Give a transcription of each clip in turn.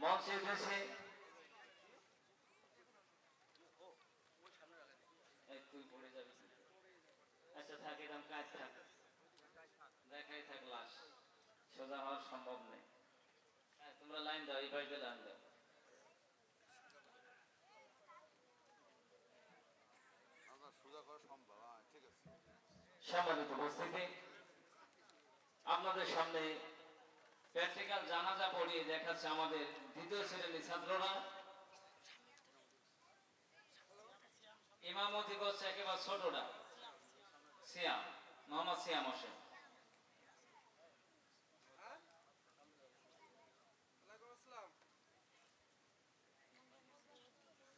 মঞ্চে উঠেছে আচ্ছা থাক এরকম কাজ থাক। দেখাই থাক লাশ। সোজা হওয়া সম্ভব নেই হ্যাঁ, তোমরা লাইন দাও এই পাশে লাইন দাও। হ্যাঁ সম্মানিত উপস্থিতি আপনাদের সামনে প্র্যাকটিক্যাল জানাজা পড়িয়ে দেখাচ্ছে আমাদের দ্বিতীয় শ্রেণির ছাত্ররা। ইমামতি করছে একেবারে ছোটরা। সিয়াম, মোহাম্মদ সিয়াম হোসেন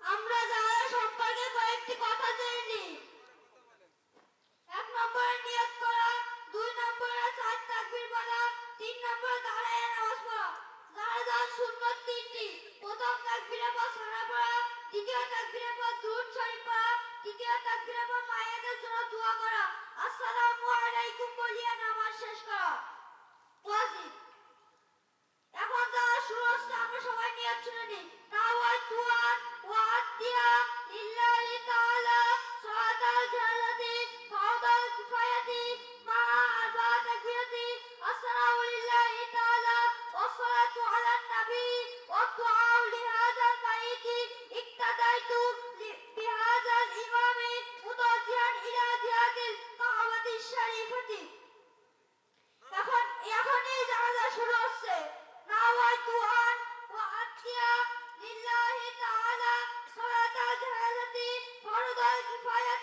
আমরা যারা সম্পর্কে কয়েকটি কথা জেনে নিই এক নম্বরে নিয়ত করা দুই নম্বরে চার তাকবীর বলা তিন নম্বরে দাঁড়ায় নামাজ পড়া যারা যার সুন্নত তিনটি প্রথম তাকবীরের পর দোয়া বলিয়া নামাজ শেষ করা। ওয়াজিব। এখন যারা আমরা সবাই নিয়ত শুনে নিই। লিল্লাহি তাআলা لله تعالى صلاة الجنازة فرض الكفاية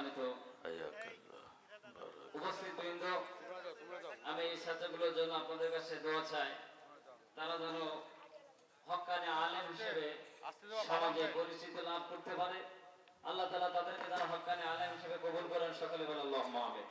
সম্মানিত উপস্থিত বৃন্দ, আমি এই ছাত্রগুলোর জন্য আপনাদের কাছে দোয়া চাই। তারা যেন হকানে আলেম হিসেবে সমাজে পরিচিত লাভ করতে পারে। আল্লাহ তালা তাদেরকে তারা হকানে আলেম হিসেবে কবুল করেন। সকলে বলে আল্লাহ মাহবে